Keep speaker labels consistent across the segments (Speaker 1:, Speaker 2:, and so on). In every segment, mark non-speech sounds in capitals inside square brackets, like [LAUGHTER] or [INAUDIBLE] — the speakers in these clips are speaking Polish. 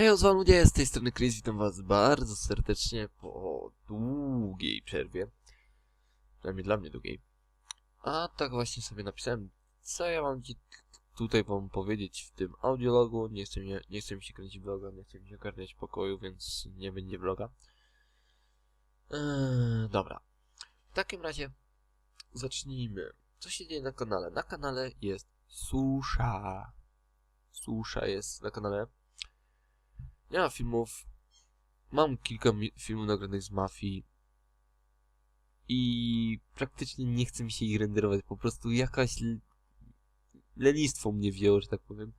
Speaker 1: Hej, z ludzie, z tej strony Chris, witam was bardzo serdecznie po długiej przerwie. Przynajmniej dla mnie długiej. A tak właśnie sobie napisałem, co ja mam tutaj wam powiedzieć w tym audiologu. Nie chcę, mnie, nie chcę mi się kręcić vloga, nie chcę mi się ogarniać pokoju, więc nie będzie vloga. Eee, dobra. W takim razie zacznijmy. Co się dzieje na kanale? Na kanale jest susza. Susza jest na kanale. Nie ma filmów. Mam kilka filmów nagranych z mafii. I praktycznie nie chce mi się ich renderować. Po prostu jakaś lenistwo mnie wzięło, że tak powiem.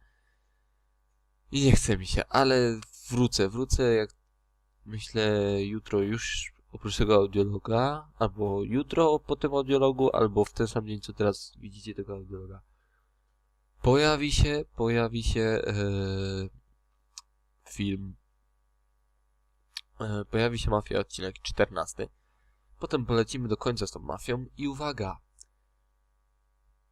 Speaker 1: I nie chce mi się, ale wrócę, wrócę jak myślę jutro już oprócz tego audiologa, albo jutro po tym audiologu, albo w ten sam dzień, co teraz widzicie tego audiologa. Pojawi się, pojawi się e, film. E, pojawi się Mafia odcinek 14. Potem polecimy do końca z tą mafią i uwaga!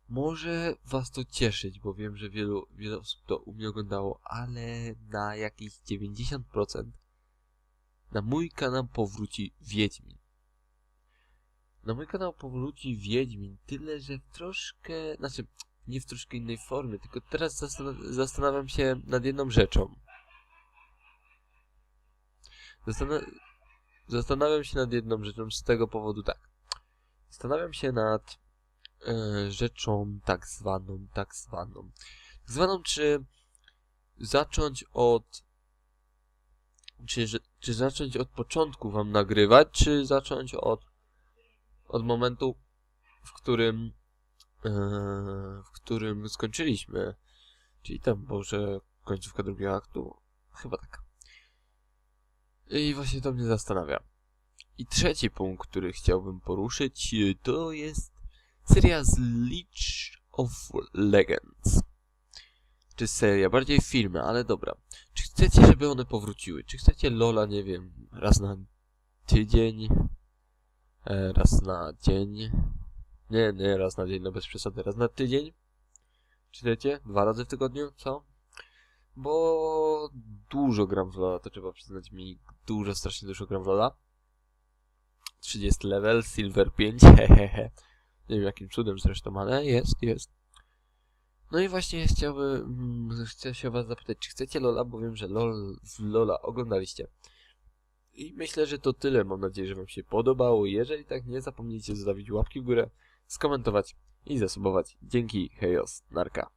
Speaker 1: Może was to cieszyć, bo wiem, że wielu, wiele osób to u mnie oglądało, ale na jakieś 90% na mój kanał powróci Wiedźmin. Na mój kanał powróci Wiedźmin, tyle że w troszkę, znaczy nie w troszkę innej formie, tylko teraz zastan- zastanawiam się nad jedną rzeczą. Zastana zastanawiam się nad jedną rzeczą z tego powodu tak. Zastanawiam się nad e, rzeczą tak zwaną, tak zwaną. Tak zwaną, czy zacząć od czy, czy zacząć od początku wam nagrywać, czy zacząć od od momentu, w którym e, w którym skończyliśmy. Czyli tam może końcówka drugiego aktu. Chyba tak. I właśnie to mnie zastanawia. I trzeci punkt, który chciałbym poruszyć, y, to jest seria z Leech of Legends. Czy seria, bardziej filmy, ale dobra. Czy chcecie, żeby one powróciły? Czy chcecie Lola, nie wiem, raz na tydzień? E, raz na dzień? Nie, nie, raz na dzień, no bez przesady, raz na tydzień? Czy chcecie? Dwa razy w tygodniu? Co? Bo dużo gram w Lola, to trzeba przyznać mi, dużo, strasznie dużo gram w Lola. 30 level, Silver 5, [LAUGHS] hehehe. Nie wiem jakim cudem zresztą, ale jest, jest. No i właśnie chciałbym, mm, chcę się was zapytać, czy chcecie Lola, bo wiem, że LOL w Lola oglądaliście. I myślę, że to tyle. Mam nadzieję, że wam się podobało. Jeżeli tak, nie zapomnijcie zostawić łapki w górę, skomentować i zasubować. Dzięki, hejos, narka.